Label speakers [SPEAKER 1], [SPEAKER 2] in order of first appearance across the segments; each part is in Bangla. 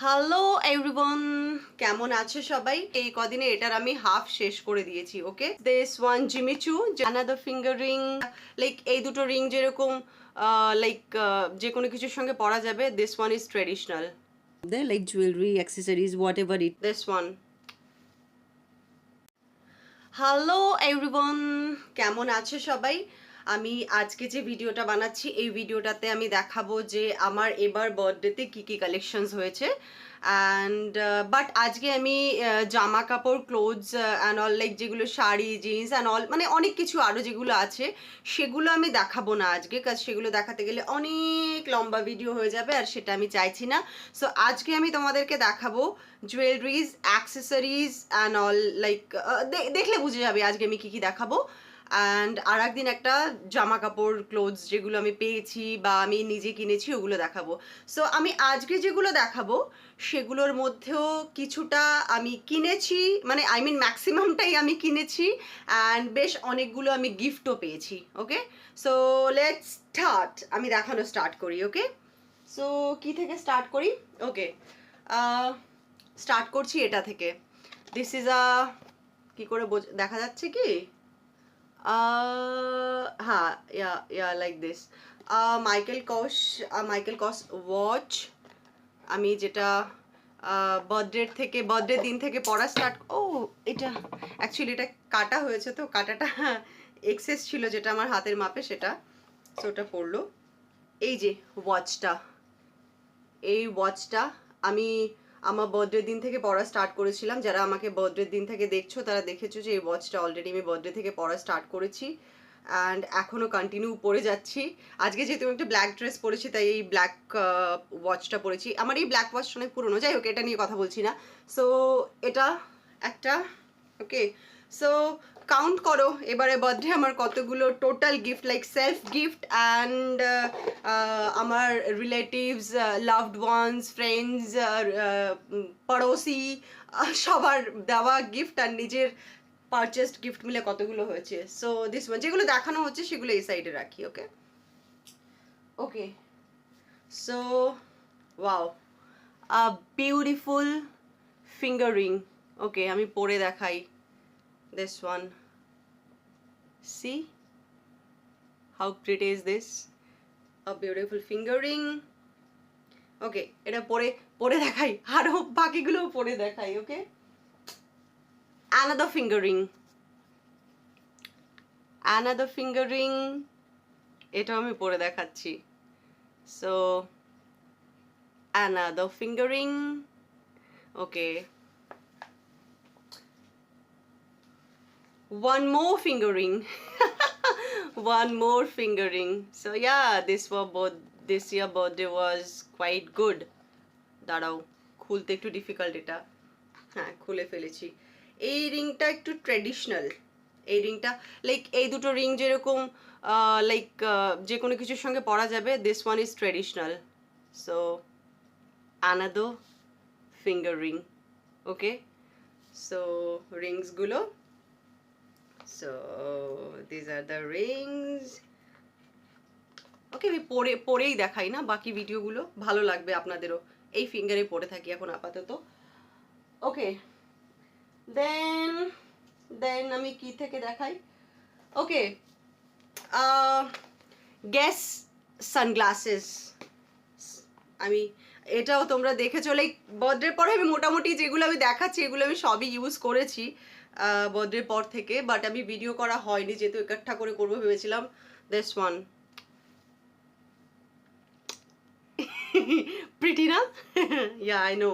[SPEAKER 1] হ্যালো এভরিওয়ান কেমন আছে সবাই? এই কদিনে এটার আমি হাফ শেষ করে দিয়েছি okay this one Jimmy Choo another finger ring like এই দুটো রিং যেরকম লাইক যে কোনো কিছুর সঙ্গে পরা যাবে this one is traditional
[SPEAKER 2] They're jewellery jewelry, accessories, whatever it
[SPEAKER 1] this one hello everyone কেমন আছে সবাই? আমি আজকে যে ভিডিওটা বানাচ্ছি, এই ভিডিওটাতে আমি দেখাবো যে আমার এবার বার্থডেতে কী কী কালেকশনস হয়েছে। অ্যান্ড বাট আজকে আমি জামা কাপড় ক্লোথস অ্যান্ড অল লাইক যেগুলো শাড়ি জিন্স অ্যান্ড অল মানে অনেক কিছু আরও যেগুলো আছে, সেগুলো আমি দেখাবো না আজকে কাজ সেগুলো দেখাতে গেলে অনেক লম্বা ভিডিও হয়ে যাবে আর সেটা আমি চাইছি না। সো আজকে আমি তোমাদেরকে দেখাবো jewelleries accessories and all like দেখলে বুঝে যাবে আজকে আমি কী কী দেখাবো। অ্যান্ড আর একদিন একটা জামা কাপড় ক্লোথস যেগুলো আমি পেয়েছি বা আমি নিজে কিনেছি, ওগুলো দেখাবো। সো আমি আজকে যেগুলো দেখাবো, সেগুলোর মধ্যেও কিছুটা আমি কিনেছি মানে আই মিন ম্যাক্সিমামটাই আমি কিনেছি অ্যান্ড বেশ অনেকগুলো আমি গিফটও পেয়েছি ওকে সো লেট স্টার্ট আমি দেখানো স্টার্ট করি ওকে সো কি থেকে স্টার্ট করি? ওকে স্টার্ট করছি এটা থেকে। দিস ইজ আ কি করে বোঝ- দেখা যাচ্ছে কি? Uh হ্যাঁ yeah yeah like this Michael Kors Michael Kors watch আমি যেটা বার্থডে থেকে বার্থডে দিন থেকে পড়া স্টার্ট ও এটা অ্যাকচুয়ালি এটা কাটা হয়েছে তো, কাটাটা এক্সেস ছিল যেটা আমার হাতের মাপে সেটা সো ওটা পড়ল। এই যে ওয়াচটা এই ওয়াচটা আমি আমার বার্থডে দিন থেকে পড়া স্টার্ট করেছিলাম। যারা আমাকে বার্থডে দিন থেকে দেখছ, তারা দেখেছ যে এই ওয়াচটা অলরেডি আমি বার্থডে থেকে পড়া স্টার্ট করেছি। অ্যান্ড এখনও কন্টিনিউ পরে যাচ্ছি। আজকে যেহেতু আমি একটা ব্ল্যাক ড্রেস পরেছি, তাই এই ব্ল্যাক ওয়াচটা পরেছি। আমার এই ব্ল্যাক ওয়াচটা অনেক পুরনো, যাই হোক, এটা নিয়ে কথা বলছি না। সো এটা একটা ওকে সো কাউন্ট করো। এবারে বার্থডে আমার কতগুলো total gift like self gift and আমার রিলেটিভস লাভড ওয়ান্স ফ্রেন্ডস পড়োশি সবার দেওয়া গিফট আর নিজের পারচেসড গিফট মিলে কতগুলো হয়েছে। সো দিস ওয়ান যেগুলো দেখানো হচ্ছে, সেগুলো এই সাইডে রাখি okay okay so wow a beautiful finger ring okay আমি পরে দেখাই this one. See how pretty is this a beautiful finger ring ওকে এটা পরে পরে দেখাই আরও বাকিগুলো পরে দেখাই ওকে another finger ring another finger ring এটাও আমি পরে দেখাচ্ছি so another finger ring okay one more finger ring one more finger ring so, yeah, this were both, this year birthday was quite good. দাঁড়াও খুলতে একটু ডিফিকাল্ট এটা। হ্যাঁ খুলে ফেলেছি। এই রিংটা একটু ট্রেডিশনাল এই রিংটা লাইক এই দুটো রিং যেরকম লাইক যে কোনো কিছুর সঙ্গে পরা যাবে this one is traditional so another finger ring okay so রিংসগুলো So, these are the rings. ওকে আমি পরে, পরেই দেখাই না, বাকি ভিডিওগুলো ভালো লাগবে আপনাদেরও। এই ফিঙ্গারে পরে থাকি এখন আপাতত। ওকে দেন দেন আমি কি থেকে দেখাই? ওকে গ্যাস সানগ্লাসেস আমি, এটাও তোমরা দেখেছ লাইক বার্থডের পরে আমি মোটামুটি যেগুলো আমি দেখাচ্ছি, এগুলো আমি সবই ইউজ করেছি। বার্থডের পর থেকে বাট আমি ভিডিও করা হয়নি, যেহেতু একাঠা করে করব ভেবেছিলাম। দিস ওয়ান প্রিটি না? ইয়া আই নো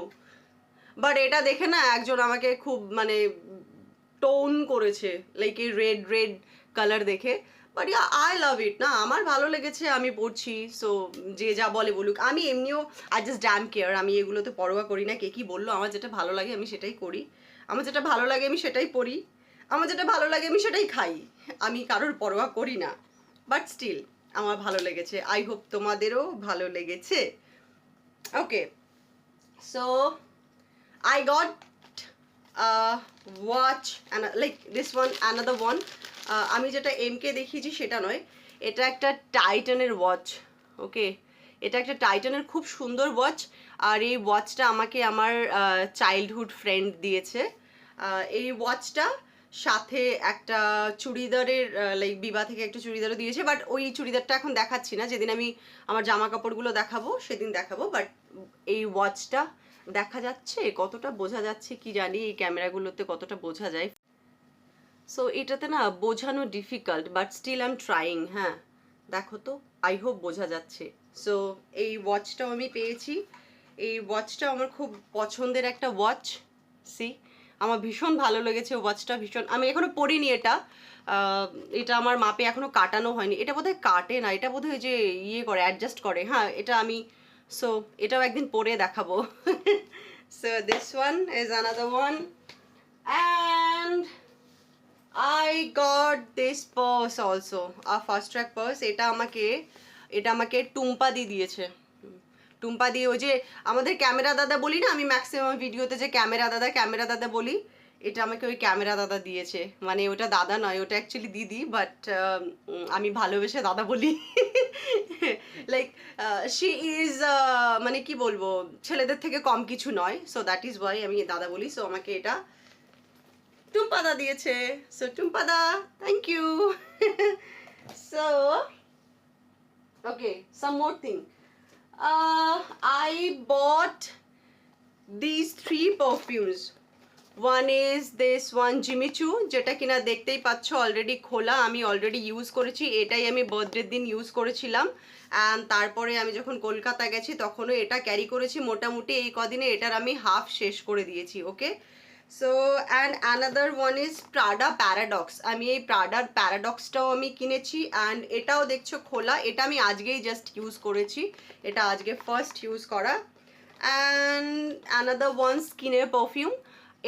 [SPEAKER 1] বাট এটা দেখে না একজন আমাকে খুব মানে টোন করেছে লাইক এই রেড রেড কালার দেখে। But yeah I love it না? আমার ভালো লেগেছে, আমি পড়ছি সো যে যা বলে বলুক। আমি এমনিও আই জাস্ট ড্যাম কেয়ার আমি এগুলোতে পরোয়া করি না, কে কী বলল, আমার যেটা ভালো লাগে আমি সেটাই করি। আমার যেটা ভালো লাগে আমি সেটাই পড়ি। আমার যেটা ভালো লাগে আমি সেটাই খাই। আমি কারোর পরোয়া করি না। বাট স্টিল আমার ভালো লেগেছে। আই হোপ তোমাদেরও ভালো লেগেছে। Okay so I got watch this one another one. Uh, আমি যেটা এমকে দেখিয়েছি সেটা নয়। এটা একটা টাইটানের ওয়াচ ওকে এটা একটা টাইটানের খুব সুন্দর ওয়াচ আর এই ওয়াচটা আমাকে আমার চাইল্ডহুড ফ্রেন্ড দিয়েছে। এই ওয়াচটা সাথে একটা চুড়িদারের লাইক বিবা থেকে একটা চুড়িদারও দিয়েছে বাট ওই চুড়িদারটা এখন দেখাচ্ছি না। যেদিন আমি আমার জামা কাপড়গুলো দেখাবো, সেদিন দেখাবো বাট এই ওয়াচটা দেখা যাচ্ছে, কতটা বোঝা যাচ্ছে কি জানি, এই ক্যামেরাগুলোতে কতটা বোঝা যায়। সো এটাতে না বোঝানো difficult but still I am trying হ্যাঁ। দেখো তো আই হোপ বোঝা যাচ্ছে। সো এই ওয়াচটাও আমি পেয়েছি। এই ওয়াচটা আমার খুব পছন্দের একটা ওয়াচ সি আমার ভীষণ ভালো লেগেছে ওয়াচটা ভীষণ। আমি এখনও পরিনি এটা। এটা আমার মাপে এখনও কাটানো হয়নি। এটা বোধহয় কাটে না, এটা বোধহয় যে ইয়ে করে অ্যাডজাস্ট করে। হ্যাঁ এটা আমি সো এটাও একদিন পরে দেখাবো। So this one is another one and I got this purse also a Fastrack purse এটা আমাকে এটা আমাকে টুম্পা দি দিয়েছে। টুম্পা দিয়ে ওই যে আমাদের ক্যামেরা দাদা বলি না, আমি ম্যাক্সিমাম ভিডিওতে যে ক্যামেরা দাদা ক্যামেরা দাদা বলি, এটা আমাকে ওই ক্যামেরা দাদা দিয়েছে। মানে ওটা দাদা নয়, ওটা অ্যাকচুয়ালি দিদি বাট আমি ভালোবেসে দাদা বলি। লাইক শি ইজ মানে কি বলব, ছেলেদের থেকে কম কিছু নয় সো দ্যাট ইজ ওয়াই আমি দাদা বলি সো আমাকে এটা টুম্পাদা দিয়েছে। So Tumpada thank you so okay some more thing I bought these three perfumes. One is this one Jimmy Choo যেটা কিনা দেখতেই পাচ্ছ অলরেডি খোলা, আমি অলরেডি ইউজ করেছি, এটাই আমি বার্থডের দিন ইউজ করেছিলাম। অ্যান্ড তারপরে আমি যখন কলকাতা গেছি, তখনও এটা ক্যারি করেছি। মোটামুটি এই কদিনে এটার আমি হাফ শেষ করে দিয়েছি okay so and another one is Prada Paradox আমি এই প্রাডার প্যারাডক্সটাও আমি কিনেছি অ্যান্ড এটাও দেখছ খোলা। এটা আমি আজকেই জাস্ট ইউজ করেছি। এটা আজকে ফার্স্ট ইউজ করা। অ্যান্ড অ্যানাদার ওয়ান স্কিনের পারফিউম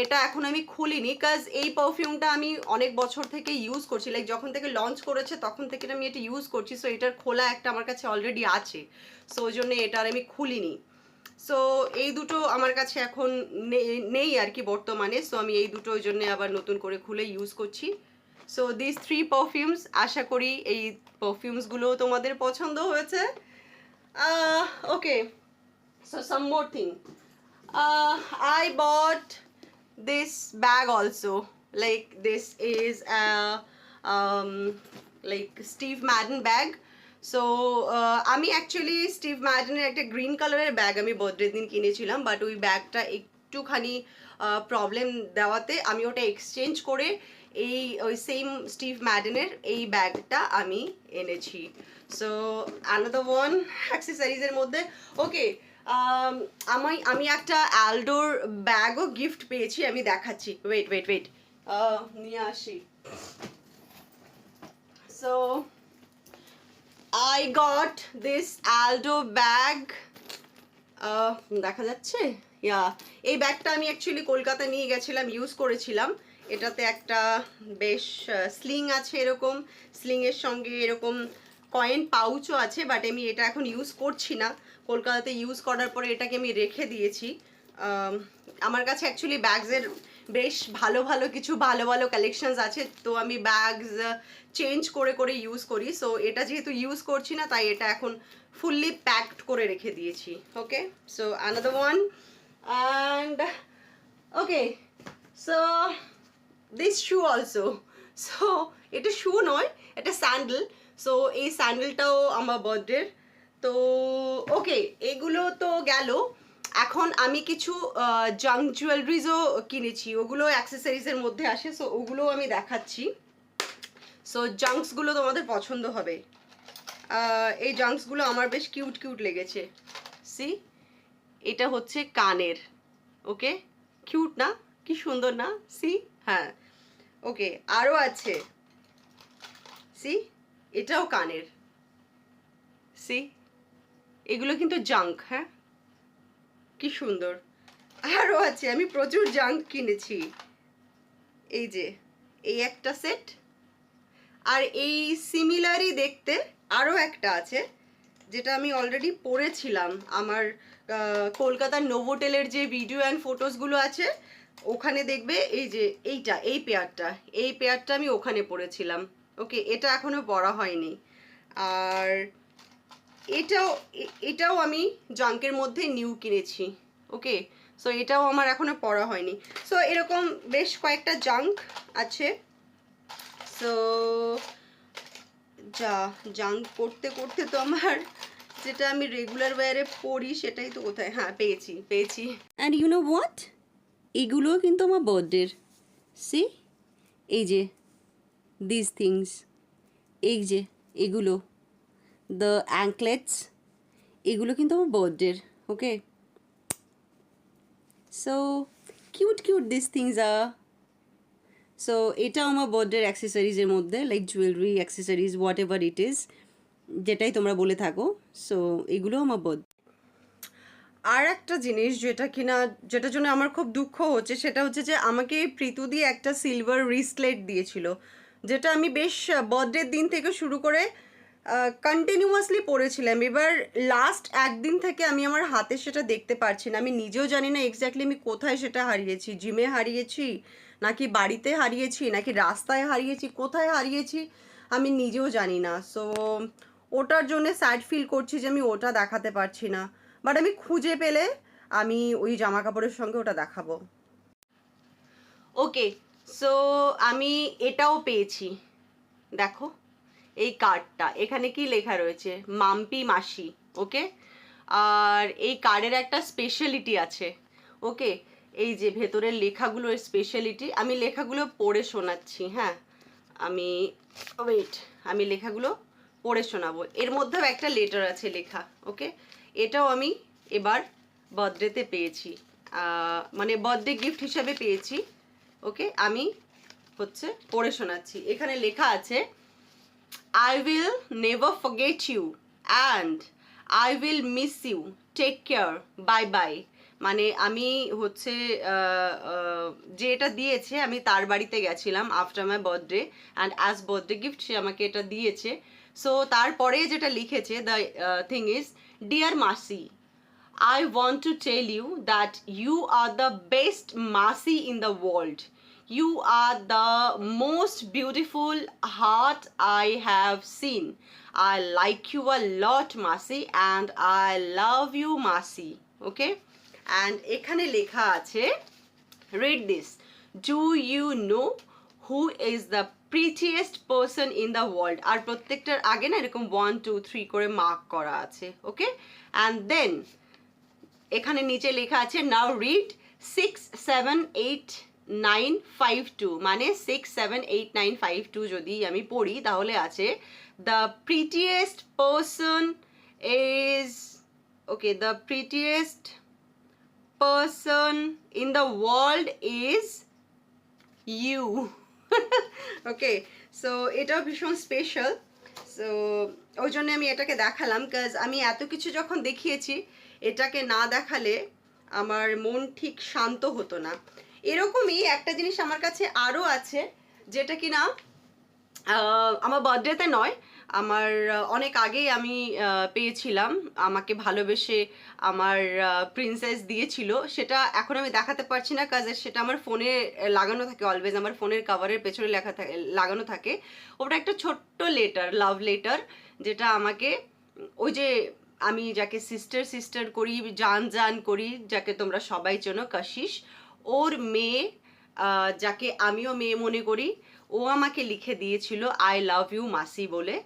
[SPEAKER 1] এটা এখন আমি খুলিনি কাজ এই পারফিউমটা আমি অনেক বছর থেকে ইউজ করছি। লাইক যখন থেকে লঞ্চ করেছে, তখন থেকে আমি এটা ইউজ করছি। সো এটার খোলা একটা আমার কাছে অলরেডি আছে। সো ওই জন্য এটা আর আমি খুলিনি। সো এই দুটো আমার কাছে এখন নেই আর কি বর্তমানে। সো আমি এই দুটো ওই জন্য আবার নতুন করে খুলে ইউজ করছি। সো দিস থ্রি পারফিউমস আশা করি এই পারফিউমসগুলো তোমাদের পছন্দ হয়েছে। Okay so uh, i bought this bag also. Like this is a um, like steve madden bag. So আমি অ্যাকচুয়ালি স্টিভ ম্যাডেনের একটা গ্রিন কালারের ব্যাগ আমি বার্থডে দিন কিনেছিলাম বাট ওই ব্যাগটা একটুখানি প্রবলেম দেওয়াতে আমি ওটা এক্সচেঞ্জ করে এই, ওই সেম স্টিভ ম্যাডেনের এই ব্যাগটা আমি এনেছি। সো আনাদার ওয়ান অ্যাক্সেসারিজের মধ্যে। ওকে আমি আমি একটা অ্যালডোর ব্যাগও গিফট পেয়েছি, আমি দেখাচ্ছি। ওয়েট ওয়েট ওয়েট নিয়ে আসি। So I got this Aldo bag দেখা যাচ্ছে? ইয়া এই ব্যাগটা আমি অ্যাকচুয়ালি কলকাতা নিয়ে গেছিলাম ইউজ করেছিলাম। এটাতে একটা বেশ স্লিং আছে এরকম। স্লিংয়ের সঙ্গে এরকম কয়েন পাউচও আছে বাট আমি এটা এখন ইউজ করছি না। কলকাতাতে ইউজ করার পরে এটাকে আমি রেখে দিয়েছি। আম, আমার কাছে অ্যাকচুয়ালি ব্যাগসের বেশ ভালো ভালো কিছু ভালো ভালো কালেকশনস আছে। তো আমি ব্যাগস চেঞ্জ করে করে ইউজ করি। সো এটা যেহেতু ইউজ করছি না, তাই এটা এখন ফুললি প্যাকড করে রেখে দিয়েছি। Okay so another one and okay so this shoe also so এটা শু নয়, এটা স্যান্ডেল সো এই স্যান্ডেলটাও আমার বার্থডের তো ওকে এগুলো তো গেল। এখন আমি কিছু জাঙ্ক জুয়েলারিজও কিনেছি। ওগুলো অ্যাক্সেসরিজের মধ্যে আসে সো ওগুলোও আমি দেখাচ্ছি। সো জাঙ্কসগুলো তোমাদের পছন্দ হবে। এই জাঙ্কসগুলো আমার বেশ কিউট কিউট লেগেছে। সি এটা হচ্ছে কানের। ওকে কিউট না? কি সুন্দর না? সি হ্যাঁ। ওকে আরও আছে। সি এটাও কানের। সি এগুলো কিন্তু জাঙ্ক হ্যাঁ? কি সুন্দর। আরও আছে, আমি প্রচুর জাঙ্ক কিনেছি। এই যে, এই একটা সেট আর এই সিমিলারই দেখতে আরও একটা আছে, যেটা আমি অলরেডি পড়েছিলাম। আমার কলকাতার নোভোটেলের যে ভিডিও অ্যান্ড ফটোসগুলো আছে, ওখানে দেখবে এই যে, এইটা, এই পেয়ারটা এই পেয়ারটা আমি ওখানে পড়েছিলাম। ওকে এটা এখনও পড়া হয়নি। আর এটাও এটাও আমি জাঙ্কের মধ্যে নিউ কিনেছি ওকে সো এটাও আমার এখনও পড়া হয়নি। সো এরকম বেশ কয়েকটা জাঙ্ক আছে। সো যা জাঙ্ক করতে করতে তো আমার যেটা আমি রেগুলার ওয়ারে পড়ি সেটাই তো কোথায়? হ্যাঁ পেয়েছি পেয়েছি।
[SPEAKER 2] অ্যান্ড ইউ নো হোয়াট এগুলোও কিন্তু আমার বার্থডের সি এই যে দিস থিংস এই যে, এগুলো। দ্য অ্যাঙ্কলেটস এগুলো কিন্তু আমার বার্থডের okay so cute cute this things R so এটা আমার বার্থডের অ্যাক্সেসরিজের মধ্যে like jewellery accessories whatever it is যেটাই তোমরা বলে থাকো সো এগুলো আমার বার্থ
[SPEAKER 1] আর একটা জিনিস যেটা কিনা, যেটার জন্য আমার খুব দুঃখ হচ্ছে, সেটা হচ্ছে যে আমাকে প্রীতু দিয়ে একটা সিলভার রিসলেট দিয়েছিল, যেটা আমি বেশ বার্থডের দিন থেকে শুরু করে কন্টিনিউয়াসলি পড়েছিলাম। এবার লাস্ট একদিন থেকে আমি আমার হাতে সেটা দেখতে পারছি না। আমি নিজেও জানি না এক্স্যাক্টলি আমি কোথায় সেটা হারিয়েছি। জিমে হারিয়েছি, নাকি বাড়িতে হারিয়েছি, নাকি রাস্তায় হারিয়েছি, কোথায় হারিয়েছি, আমি নিজেও জানি না। সো ওটার জন্য স্যাড ফিল করছি যে আমি ওটা দেখাতে পারছি না। বাট আমি খুঁজে পেলে আমি ওই জামা কাপড়ের সঙ্গে ওটা দেখাবো। ওকে সো আমি এটাও পেয়েছি। দেখো। এই কার্ডটা এখানে কি লেখা রয়েছে? মাম্পি মাসি ওকে আর এই কার্ডের একটা স্পেশালিটি আছে ওকে এই যে ভেতরের লেখাগুলোর স্পেশালিটি আমি লেখাগুলো পড়ে শোনাচ্ছি হ্যাঁ? আমি ওয়েট আমি লেখাগুলো পড়ে শোনাবো। এর মধ্যেও একটা লেটার আছে লেখা ওকে এটাও আমি এবার বার্থডেতে পেয়েছি মানে বার্থডে গিফট হিসাবে পেয়েছি ওকে আমি হচ্ছে পড়ে শোনাচ্ছি। এখানে লেখা আছে I will never forget you and I will miss you. Take care. Bye bye. মানে আমি হচ্ছে যেটা দিয়েছে, আমি তার বাড়িতে গেছিলাম after my birthday and as birthday gift সে আমাকে এটা দিয়েছে সো তারপরে যেটা লিখেছে the thing is dear masi I want to tell you that you are the best masi in the world You are the most beautiful heart I have seen. I like you a lot, Masi, and I love you, Masi. Okay? And এখানে লেখা আছে read this. Do you know who is the prettiest person in the world? আর প্রত্যেকটার আগে না এরকম ওয়ান টু থ্রি করে মার্ক করা আছে ওকে অ্যান্ড দেন এখানে নিচে লেখা আছে now read six seven eight nine five two মানে six seven eight nine five two যদি আমি পড়ি, তাহলে আছে the prettiest person is okay the prettiest person in the world is you okay so এটাও ভীষণ স্পেশাল সো ওই জন্য আমি এটাকে দেখালাম কাজ আমি এত কিছু যখন দেখিয়েছি, এটাকে না দেখালে আমার মন ঠিক শান্ত হতো না। এরকমই একটা জিনিস আমার কাছে আরও আছে, যেটা কি না আমার বার্থডেতে নয়, আমার অনেক আগেই আমি পেয়েছিলাম, আমাকে ভালোবেসে আমার প্রিন্সেস দিয়েছিল, সেটা এখন আমি দেখাতে পারছি না কাজে সেটা আমার ফোনে লাগানো থাকে অলওয়েজ আমার ফোনের কাভারের পেছনে লেখা থাকে, লাগানো থাকে। ওটা একটা ছোট্ট লেটার লাভ লেটার যেটা আমাকে, ওই যে আমি যাকে সিস্টার সিস্টার করি জান জান করি, যাকে তোমরা সবাই চেনো, কাশিস ওর মেয়ে যাকে আমিও মেয়ে মনে করি, ও আমাকে লিখে দিয়েছিল আই লাভ ইউ মাসি বলে।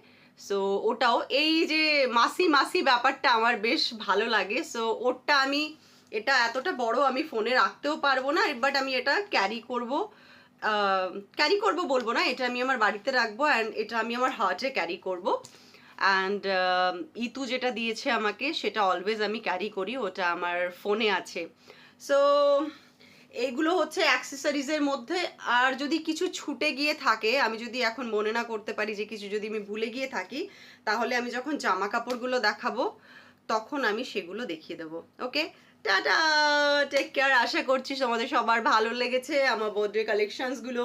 [SPEAKER 1] সো ওটাও এই যে মাসি মাসি ব্যাপারটা আমার বেশ ভালো লাগে। সো ওরটা আমি, এটা এতটা বড় আমি ফোনে রাখতেও পারব না বাট আমি এটা ক্যারি করব ক্যারি করব বলব না, এটা আমি আমার বাড়িতে রাখব অ্যান্ড এটা আমি আমার হার্টে ক্যারি করব। অ্যান্ড ইতু যেটা দিয়েছে আমাকে, সেটা অলওয়েজ আমি ক্যারি করি, ওটা আমার ফোনে আছে। সো এইগুলো হচ্ছে অ্যাক্সেসরিজের মধ্যে। আর যদি কিছু ছুটে গিয়ে থাকে, আমি যদি এখন মনে না করতে পারি যে কিছু যদি আমি ভুলে গিয়ে থাকি, তাহলে আমি যখন জামা কাপড়গুলো দেখাবো, তখন আমি সেগুলো দেখিয়ে দেবো। ওকে? টাটা! টেক কেয়ার আশা করছি তোমাদের সবার ভালো লেগেছে, আমার বার্থডে কালেকশনসগুলো